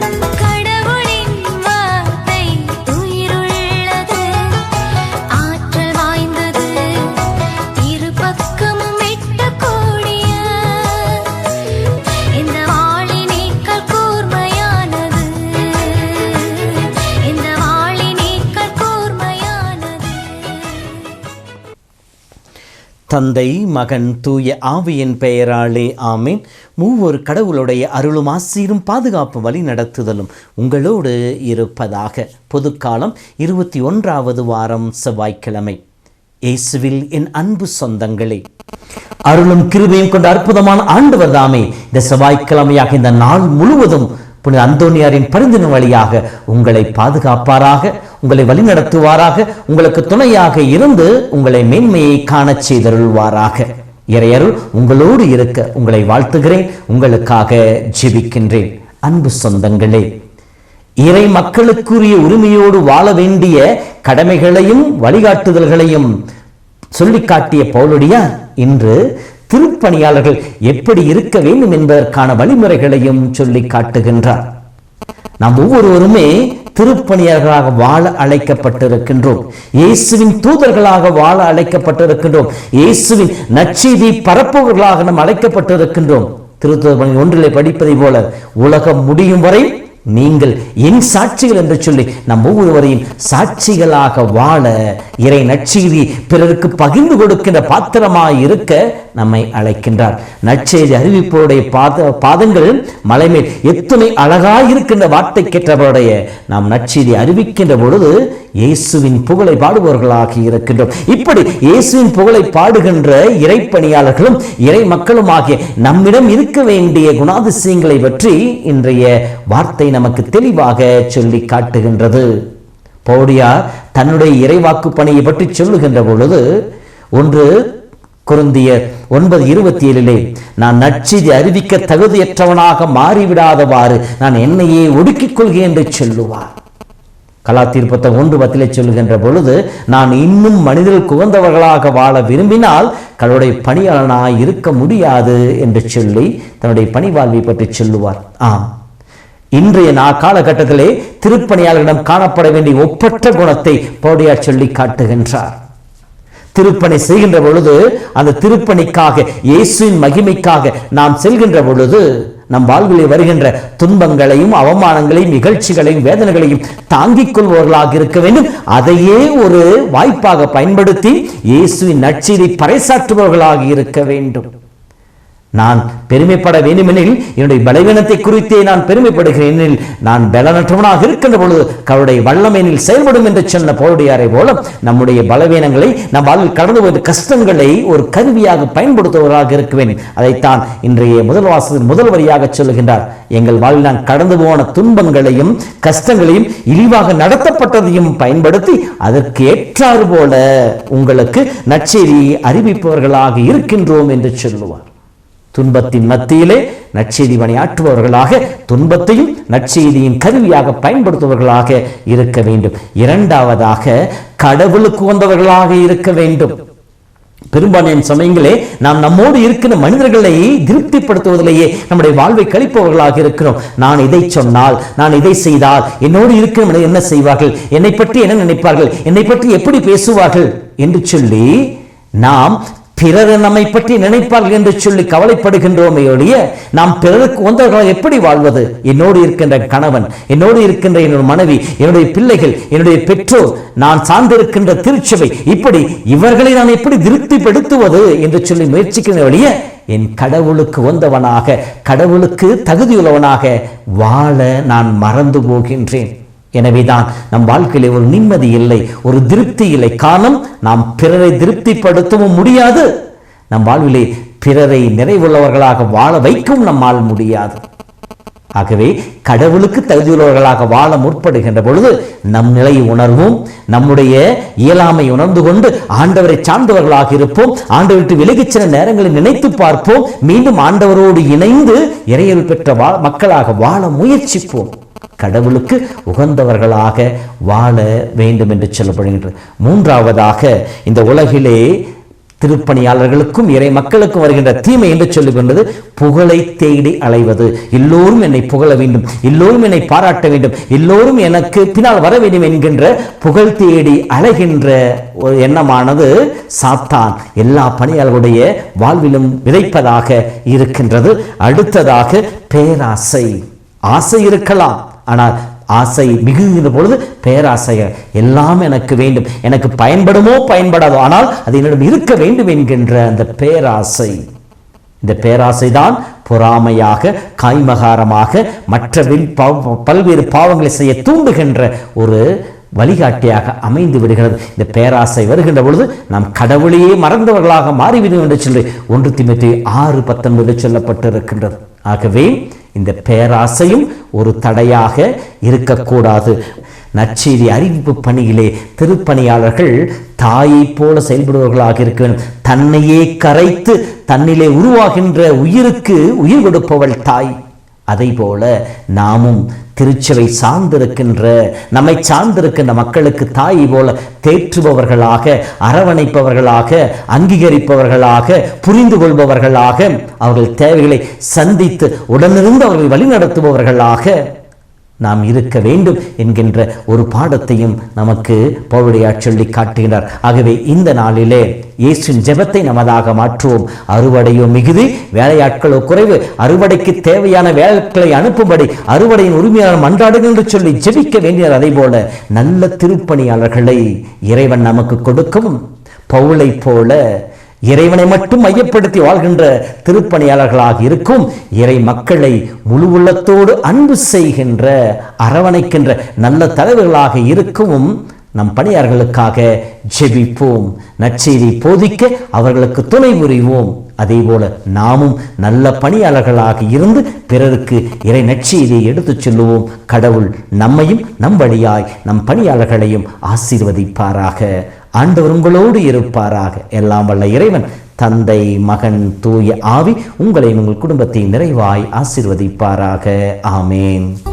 Thank you. தந்தை மகன் தூய ஆவியின் பெயராலே ஆமீன். மூவர் கடவுளுடைய அருளும் ஆசீரும் பாதுகாப்பு வழி நடத்துதலும் உங்களோடு இருப்பதாக. பொதுக்காலம் இருபத்தி ஒன்றாவது வாரம் செவ்வாய்க்கிழமை. இயேசுவில் என் அன்பு சொந்தங்களே அருளும் கிருபையும் கொண்ட அற்புதமான ஆண்டவர் தாமே இந்த செவ்வாய்க்கிழமையாக இந்த நாள் முழுவதும் புனித அந்தோனியாரின் பரிந்தின வழியாக உங்களை பாதுகாப்பாராக உங்களை வழிநடத்துவாராக உங்களுக்கு துணையாக இருந்து உங்களை மேன்மையை காணச் செய்தருள்வாராக. இறையருள் உங்களோடு இருக்க உங்களை வாழ்த்துகிறேன் உங்களுக்காக ஜெபிக்கின்றேன். அன்பு சொந்தங்களே இறை மக்களுக்குரிய உரிமையோடு வாழ வேண்டிய கடமைகளையும் வழிகாட்டுதல்களையும் சொல்லிக் காட்டிய பவுலடியார் இன்று திருப்பணியாளர்கள் எப்படி இருக்க வேண்டும் என்பதற்கான வழிமுறைகளையும் சொல்லிக் காட்டுகின்றார் நாம் ஒவ்வொருவருமே திருப்பணியர்களாக வாழ அழைக்கப்பட்டிருக்கின்றோம். இயேசுவின் தூதர்களாக வாழ அழைக்கப்பட்டிருக்கின்றோம். இயேசுவின் நச்செய்தி பரப்புவர்களாக நாம் அழைக்கப்பட்டிருக்கின்றோம். திருத்துவ பணி ஒன்றிலே படிப்பதை போல உலகம் முடியும் வரை நீங்கள் என் சாட்சிகள் என்று சொல்லி நம் ஒவ்வொருவரையும் சாட்சிகளாக வாழ இறை நற்செய்தி பிறருக்கு பகிர்ந்து கொடுக்கின்ற பாத்திரமாய் இருக்க நம்மை அழைக்கின்றார். நற்செய்தி அறிவிப்போருடைய பாத பாதங்கள் மலைமேல் எத்தனை அழகாய் இருக்கின்ற வார்த்தை கேட்டவருடைய நாம் நற்செய்தி அறிவிக்கின்ற பொழுது இயேசுவின் புகழை பாடுபவர்களாக இருக்கின்றோம். இப்படி இயேசுவின் புகழை பாடுகின்ற இறைப்பணியாளர்களும் இறை மக்களும் ஆகிய நம்மிடம் இருக்க வேண்டிய குணாதிசயங்களை பற்றி இன்றைய வார்த்தை நமக்கு தெளிவாக சொல்லி காட்டுகின்றது. பௌடியா தன்னுடைய இறைவாக்கு பணியை பற்றி சொல்லுகின்ற பொழுது ஒன்று குருந்திய ஒன்பது இருபத்தி ஏழிலே நான் நற்செய்தி அறிவிக்க தகுதியற்றவனாக மாறிவிடாதவாறு நான் என்னையே ஒடுக்கிக் கொள்கிறேன் என்று சொல்லுவார். கலா புத்தகம் ஒன்று பத்திலே சொல்லுகின்ற பொழுது நான் இன்னும் மனிதர்கள் குவந்தவர்களாக வாழ விரும்பினால் கடவுளுடைய பணியாளனாய் இருக்க முடியாது என்று சொல்லி தன்னுடைய பணி வாழ்வை பற்றி சொல்லுவார். ஆம். இன்றைய நா காலகட்டத்திலே திருப்பணியாளர்களிடம் காணப்பட வேண்டிய ஒப்பற்ற குணத்தை பௌடியார் சொல்லி காட்டுகின்றார். திருப்பணி செய்கின்ற பொழுது அந்த திருப்பணிக்காக இயேசுவின் மகிமைக்காக நாம் செல்கின்ற பொழுது நம் வாழ்விலே வருகின்ற துன்பங்களையும் அவமானங்களையும் நிகழ்ச்சிகளையும் வேதனைகளையும் தாங்கிக் கொள்பவர்களாக இருக்க வேண்டும். அதையே ஒரு வாய்ப்பாக பயன்படுத்தி இயேசுவின் நச்சீரை பறைசாற்றுபவர்களாக இருக்க வேண்டும். நான் பெருமைப்பட வேண்டுமெனில் என்னுடைய பலவீனத்தை குறித்தே நான் பெருமைப்படுகிறேன் எனில் நான் பலனற்றவனாக இருக்கின்ற பொழுது அவருடைய வல்லமெனில் செயல்படும் என்று சொன்ன போருடையாரை போல நம்முடைய பலவீனங்களை நம் வாழ்வில் கடந்து போகிற கஷ்டங்களை ஒரு கருவியாக பயன்படுத்துவதாக இருக்குவேன். அதைத்தான் இன்றைய முதல் வாசகர் முதல் வரியாக சொல்லுகின்றார். எங்கள் வாழ்வில் நான் கடந்து போன துன்பங்களையும் கஷ்டங்களையும் இழிவாக நடத்தப்பட்டதையும் பயன்படுத்தி அதற்கு ஏற்றாறு போல உங்களுக்கு நற்செய்தி அறிவிப்பவர்களாக இருக்கின்றோம் என்று சொல்லுவார். துன்பத்தின் மத்தியிலே நற்செய்தி பணியாற்றுபவர்களாக துன்பத்தையும் நற்செய்தியின் கருவியாக பயன்படுத்துபவர்களாக இருக்க வேண்டும். இரண்டாவதாக கடவுளுக்கு வந்தவர்களாக இருக்க வேண்டும். பெரும்பாலான சமயங்களே நாம் நம்மோடு இருக்கிற மனிதர்களை திருப்திப்படுத்துவதிலேயே நம்முடைய வாழ்வை கழிப்பவர்களாக இருக்கிறோம். நான் இதை சொன்னால் நான் இதை செய்தால் என்னோடு இருக்கிற என்ன செய்வார்கள்? என்னை பற்றி என்ன நினைப்பார்கள்? என்னை பற்றி எப்படி பேசுவார்கள்? என்று சொல்லி நாம் பிறர் நம்மை பற்றி நினைப்பார்கள் என்று சொல்லி கவலைப்படுகின்றோமே ஒழிய நாம் பிறருக்கு வந்தவர்களாக எப்படி வாழ்வது? என்னோடு இருக்கின்ற கணவன் என்னோடு இருக்கின்ற என்னோட மனைவி என்னுடைய பிள்ளைகள் என்னுடைய பெற்றோர் நான் சார்ந்திருக்கின்ற திருச்சபை இப்படி இவர்களை நான் எப்படி திருப்திப்படுத்துவது என்று சொல்லி முயற்சிக்கின்ற ஒழிய என் கடவுளுக்கு வந்தவனாக கடவுளுக்கு தகுதியுள்ளவனாக வாழ நான் மறந்து போகின்றேன். எனவேதான் நம் வாழ்க்கையிலே ஒரு நிம்மதி இல்லை ஒரு திருப்தி இல்லை. காரணம் நாம் பிறரை திருப்திப்படுத்தவும் முடியாது. நம் வாழ்விலே பிறரை நிறைவுள்ளவர்களாக வாழ வைக்கும் நம்மால் முடியாது. ஆகவே கடவுளுக்கு தகுதியுள்ளவர்களாக வாழ முற்படுகின்ற பொழுது நம் நிலையை உணர்வோம். நம்முடைய இயலாமை உணர்ந்து கொண்டு ஆண்டவரை சார்ந்தவர்களாக இருப்போம். ஆண்டவர் விட்டு விலகிச் சில நேரங்களில் நினைத்து பார்ப்போம். மீண்டும் ஆண்டவரோடு இணைந்து இறையல் பெற்ற மக்களாக வாழ முயற்சிப்போம். கடவுளுக்கு உகந்தவர்களாக வாழ வேண்டும் என்று சொல்லப்படுகின்றது. மூன்றாவதாக இந்த உலகிலே திருப்பணியாளர்களுக்கும் இறை மக்களுக்கும் வருகின்ற தீமை என்று சொல்லுகின்றது. புகழை தேடி அலைவது. எல்லோரும் என்னை புகழ வேண்டும். எல்லோரும் என்னை பாராட்ட வேண்டும். எல்லோரும் எனக்கு பின்னால் வர வேண்டும் என்கின்ற புகழ் தேடி அலைகின்ற ஒரு எண்ணமானது சாத்தான். எல்லா பணியாளர்களுடைய வாழ்விலும் விதைப்பதாக இருக்கின்றது. அடுத்ததாக பேராசை. ஆசை இருக்கலாம். ஆனால் ஆசை மிகுகின்ற பொழுது பேராசைய எல்லாம் எனக்கு வேண்டும். எனக்கு பயன்படுமோ பயன்படாதோ. ஆனால் அது என்னிடம் இருக்க வேண்டும் என்கின்ற அந்த பேராசை. இந்த பேராசைதான் பொறாமையாக காய்மகாரமாக மற்ற பல்வேறு பாவங்களை செய்ய தூண்டுகின்ற ஒரு வழிகாட்டியாக அமைந்து விடுகிறது. இந்த பேராசை வருகின்ற பொழுது நாம் கடவுளையே மறந்தவர்களாக மாறிவிடும் என்று சொல்லி ஒன்று திமுத்தி ஆறு பத்தொன்பது சொல்லப்பட்டிருக்கின்றது. ஆகவே இந்த பேராசையும் ஒரு தடையாக இருக்கக்கூடாது. நற்செய்தி அறிவிப்பு பணியிலே திருப்பணியாளர்கள் தாயைப் போல செயல்படுபவர்களாக இருக்க வேண்டும். தன்னையே கரைத்து தன்னிலே உருவாகின்ற உயிருக்கு உயிர் கொடுப்பவள் தாய். அதை போல நாமும் திருச்சபை சார்ந்திருக்கின்ற நம்மை சார்ந்திருக்கின்ற மக்களுக்கு தாய் போல தேற்றுபவர்களாக அரவணைப்பவர்களாக அங்கீகரிப்பவர்களாக புரிந்து கொள்பவர்களாக அவர்கள் தேவைகளை சந்தித்து உடனிருந்து அவர்கள் வழிநடத்துபவர்களாக நாம் இருக்க வேண்டும் என்கின்ற ஒரு பாடத்தையும் நமக்கு பவுடையார் சொல்லி காட்டுகிறார். ஆகவே இந்த நாளிலே இயேசுவின் ஜெபத்தை நமதாக மாற்றுவோம். அறுவடையோ மிகுதி வேலையாட்களோ குறைவு அறுவடைக்கு தேவையான வேலைகளை அனுப்பும்படி அறுவடையின் உரிமையாளர் மன்றாடுகள் என்று சொல்லி ஜெபிக்க வேண்டியது அதே போல நல்ல திருப்பணியாளர்களை இறைவன் நமக்கு கொடுக்கும் பவுளை போல இறைவனை மட்டும் மையப்படுத்தி வாழ்கின்ற திருப்பணியாளர்களாக இருக்கும் இறை மக்களை முழு உள்ளத்தோடு அன்பு செய்கின்ற அரவணைக்கின்ற நல்ல தலைவர்களாக இருக்கவும் நம் பணியாளர்களுக்காக ஜெபிப்போம். நற்செய்தி போதிக்க அவர்களுக்கு துணை புரிவோம். அதே போல நாமும் நல்ல பணியாளர்களாக இருந்து பிறருக்கு இறை நற்செய்தியை எடுத்துச் சொல்லுவோம். கடவுள் நம்மையும் நம் வழியாய் நம் பணியாளர்களையும் ஆசீர்வதிப்பாராக. ஆண்டவர் உங்களோடு இருப்பாராக. எல்லாம் வல்ல இறைவன் தந்தை மகன் தூய ஆவி உங்களையும் உங்கள் குடும்பத்தை நிறைவாய் ஆசீர்வதிப்பாராக. ஆமேன்.